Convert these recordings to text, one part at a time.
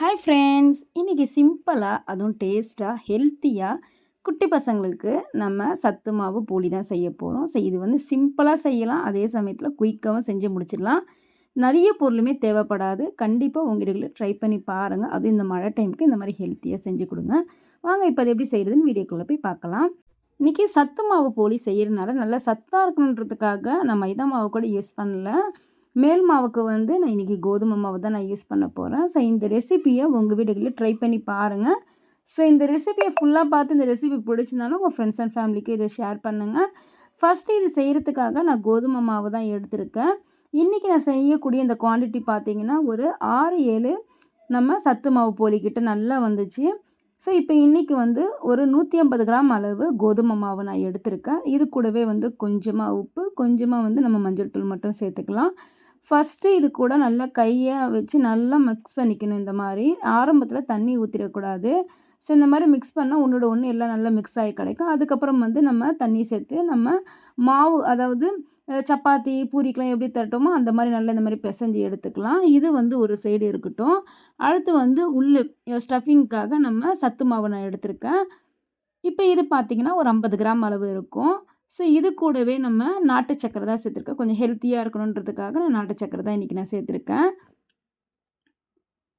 Hi friends இன்றைக்கி சிம்பிளாக அதுவும் டேஸ்ட்டாக ஹெல்த்தியாக குட்டி பசங்களுக்கு நம்ம சத்து மாவு போலி தான் செய்ய போகிறோம் ஸோ இது வந்து சிம்பிளாக செய்யலாம். அதே சமயத்தில் குயிக்காகவும் செஞ்சு முடிச்சிடலாம். நிறைய பொருளுமே தேவைப்படாது. கண்டிப்பாக உங்கள் வீடுகளில் ட்ரை பண்ணி பாருங்கள் அதுவும் இந்த மழை டைமுக்கு இந்த மாதிரி ஹெல்த்தியாக செஞ்சு கொடுங்க. வாங்க இப்போ அது எப்படி செய்கிறதுன்னு வீடியோக்குள்ளே போய் பார்க்கலாம். இன்றைக்கி சத்து மாவு போலி செய்கிறதுனால நல்லா சத்தாக இருக்கணுன்றதுக்காக நான் மைதா மாவு கூட யூஸ் பண்ணல. மேல் மாவுக்கு வந்து நான் இன்றைக்கி கோதுமை மாவு தான் நான் யூஸ் பண்ண போகிறேன் ஸோ இந்த ரெசிப்பியை உங்கள் வீடுகளில் ட்ரை பண்ணி பாருங்கள் ஸோ இந்த ரெசிபியை ஃபுல்லாக பார்த்து இந்த ரெசிபி பிடிச்சிருந்தாலும் உங்கள் ஃப்ரெண்ட்ஸ் அண்ட் ஃபேமிலிக்கு இதை ஷேர் பண்ணுங்கள் ஃபஸ்ட்டு இது செய்கிறதுக்காக நான் கோதுமை மாவு தான் எடுத்திருக்கேன். இன்றைக்கி நான் செய்யக்கூடிய இந்த குவான்டிட்டி பார்த்திங்கன்னா ஒரு ஆறு ஏழு நம்ம சத்து மாவு போலிக்கிட்ட நல்லா வந்துச்சு. ஸோ இப்போ இன்றைக்கி வந்து ஒரு நூற்றி ஐம்பது கிராம் அளவு கோதுமை மாவு நான் எடுத்திருக்கேன். இது கூடவே வந்து கொஞ்சமாக உப்பு கொஞ்சமாக வந்து நம்ம மஞ்சள் தூள் மட்டும் சேர்த்துக்கலாம். ஃபஸ்ட்டு இது கூட நல்லா கையை வச்சு நல்லா மிக்ஸ் பண்ணிக்கணும் இந்த மாதிரி. ஆரம்பத்தில் தண்ணி ஊற்றிடக்கூடாது ஸோ இந்த மாதிரி மிக்ஸ் பண்ணால் ஒன்றோட ஒன்று எல்லாம் நல்லா மிக்ஸ் ஆகி கிடைக்கும். அதுக்கப்புறம் வந்து நம்ம தண்ணி சேர்த்து நம்ம மாவு அதாவது சப்பாத்தி பூரிக்கெலாம் எப்படி தரட்டோமோ அந்த மாதிரி நல்லா இந்த மாதிரி பிசைஞ்சு எடுத்துக்கலாம். இது வந்து ஒரு சைடு இருக்கட்டும். அடுத்து வந்து உள்ளு ஸ்டஃபிங்க்காக நம்ம சத்து மாவு நான் எடுத்திருக்கேன். இப்போ இது பார்த்திங்கன்னா ஒரு ஐம்பது கிராம் அளவு இருக்கும். ஸோ இது கூடவே நம்ம நாட்டு சக்கரை தான் சேர்த்துருக்கேன் கொஞ்சம் ஹெல்த்தியாக இருக்கணுன்றதுக்காக நான் நாட்டு சக்கரை தான் இன்றைக்கி நான் சேர்த்துருக்கேன்.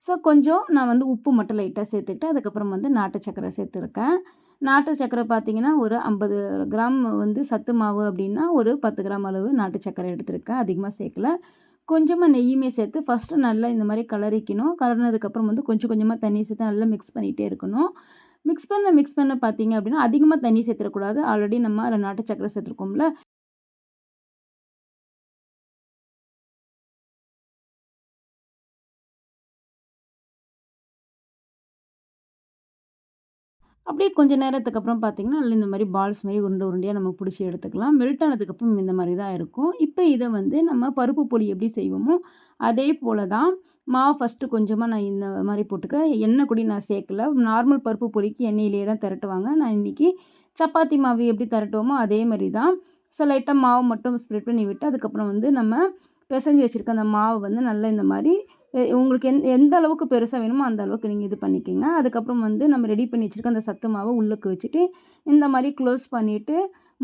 ஸோ கொஞ்சம் நான் வந்து உப்பு மட்டும் லைட்டாக சேர்த்துக்கிட்டு அதுக்கப்புறம் வந்து நாட்டு சக்கரை சேர்த்துருக்கேன். நாட்டு சக்கரை பார்த்திங்கன்னா ஒரு ஐம்பது கிராம் வந்து சத்து மாவு அப்படின்னா ஒரு பத்து கிராம் அளவு நாட்டு சக்கரை எடுத்திருக்கேன். அதிகமாக சேர்க்கல. கொஞ்சமாக நெய்யுமே சேர்த்து ஃபஸ்ட்டு நல்லா இந்த மாதிரி கலரிக்கணும். கலர்னதுக்கப்புறம் வந்து கொஞ்சம் கொஞ்சமாக தண்ணி சேர்த்து நல்லா மிக்ஸ் பண்ணிகிட்டே இருக்கணும். மிக்ஸ் பண்ண மிக்ஸ் பண்ண பார்த்தீங்க அப்படின்னா அதிகமாக தண்ணி சேர்த்துடக்கூடாது. ஆல்ரெடி நம்ம அதில் நாட்டு சக்கரை சேர்த்துருக்கோம்ல. அப்படியே கொஞ்சம் நேரத்துக்கு அப்புறம் பார்த்திங்கன்னா நல்ல இந்த மாதிரி பால்ஸ் மாதிரி உருண்டை உருண்டையாக நம்ம பிடிச்சி எடுத்துக்கலாம். மெல்ட் ஆனதுக்கப்புறம் இந்த மாதிரி தான் இருக்கும். இப்போ இதை வந்து நம்ம பருப்பு பொடி எப்படி செய்வோமோ அதே போல் தான் மாவு ஃபஸ்ட்டு கொஞ்சமாக நான் இந்த மாதிரி போட்டுக்கிறேன். எண்ணெய் கூட நான் சேர்க்கல. நார்மல் பருப்பு பொடிக்கு எண்ணெயிலே தான் திரட்டுவாங்க. நான் இன்றைக்கி சப்பாத்தி மாவு எப்படி திரட்டுவோமோ அதே மாதிரி தான். ஸோ லைட்டாக மாவு மட்டும் ஸ்ப்ரெட் பண்ணி விட்டு அதுக்கப்புறம் வந்து நம்ம பிசைஞ்சு வச்சுருக்க அந்த மாவு வந்து நல்லா இந்த மாதிரி உங்களுக்கு எந் எந்த அளவுக்கு பெருசாக வேணுமோ அந்த அளவுக்கு நீங்கள் இது பண்ணிக்கோங்க. அதுக்கப்புறம் வந்து நம்ம ரெடி பண்ணி வச்சுருக்க அந்த சத்து மாவை உள்ளுக்கு வச்சுட்டு இந்த மாதிரி க்ளோஸ் பண்ணிவிட்டு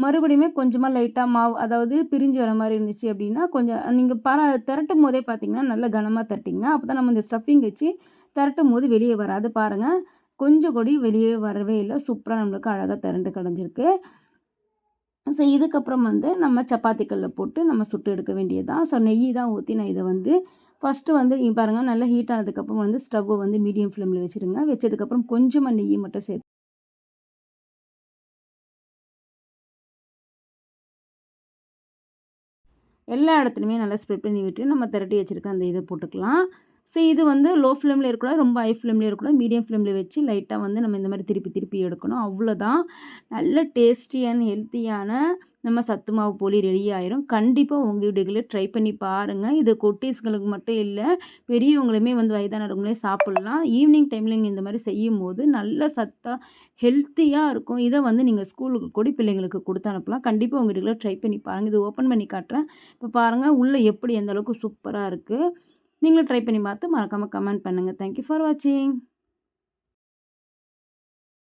மறுபடியுமே கொஞ்சமாக லைட்டாக மாவு அதாவது பிரிஞ்சு வர மாதிரி இருந்துச்சு அப்படின்னா கொஞ்சம் நீங்கள் பர திரட்டும் போதே பார்த்தீங்கன்னா நல்லா கனமாக திரட்டிங்க. அப்போ தான் நம்ம இந்த ஸ்டஃபிங் வச்சு திரட்டும் போது வெளியே வராது பாருங்கள் கொஞ்சம் கொடி வெளியே வரவே இல்லை. சூப்பராக நம்மளுக்கு அழகாக திரண்டு கிடஞ்சிருக்கு. ஸோ இதுக்கப்புறம் வந்து நம்ம சப்பாத்தி கல்லில் போட்டு நம்ம சுட்டு எடுக்க வேண்டியது தான் ஸோ நெய் தான் ஊற்றி நான் இதை வந்து ஃபஸ்ட்டு வந்து பாருங்கள் நல்லா ஹீட் ஆனதுக்கப்புறம் வந்து ஸ்டவ்வை வந்து மீடியம் ஃப்ளேமில் வச்சுருங்க. வச்சதுக்கப்புறம் கொஞ்சமாக நெய் மட்டும் சேர்த்து எல்லா இடத்துலையுமே நல்லா ஸ்ப்ரெட் பண்ணி விட்டு நம்ம திரட்டி வச்சுருக்க அந்த இதை போட்டுக்கலாம். ஸோ இது வந்து லோ ஃப்ளேமில் இருக்கக்கூடாது ரொம்ப ஹை ஃப்ளேமில் இருக்கக்கூடாது. மீடியம் ஃப்ளேமில் வச்சு லைட்டாக வந்து நம்ம இந்த மாதிரி திருப்பி திருப்பி எடுக்கணும். அவ்வளோதான் நல்ல டேஸ்டி அண்ட் ஹெல்த்தியான நம்ம சத்து மாவு போலி ரெடி ஆயிரும். கண்டிப்பாக உங்கள் வீடுகளில் ட்ரை பண்ணி பாருங்கள் இது குட்டீஸ்களுக்கு மட்டும் இல்லை பெரியவங்களுமே வந்து வயதானவங்களே சாப்பிட்லாம். ஈவினிங் டைமில் நீங்கள் இந்த மாதிரி செய்யும் போது நல்ல சத்தாக ஹெல்த்தியாக இருக்கும். இதை வந்து நீங்கள் ஸ்கூலுக்கு கூட பிள்ளைங்களுக்கு கொடுத்து அனுப்பலாம். கண்டிப்பாக உங்கள் வீடுகளை ட்ரை பண்ணி பாருங்கள் இது ஓப்பன் பண்ணி காட்டுறேன். இப்போ பாருங்கள் உள்ளே எப்படி எந்த அளவுக்கு சூப்பராக இருக்குது நீங்களும் ட்ரை பண்ணி பார்த்து மறக்காமல் கமெண்ட் பண்ணுங்கள் தேங்க்யூ ஃபார் வாட்சிங்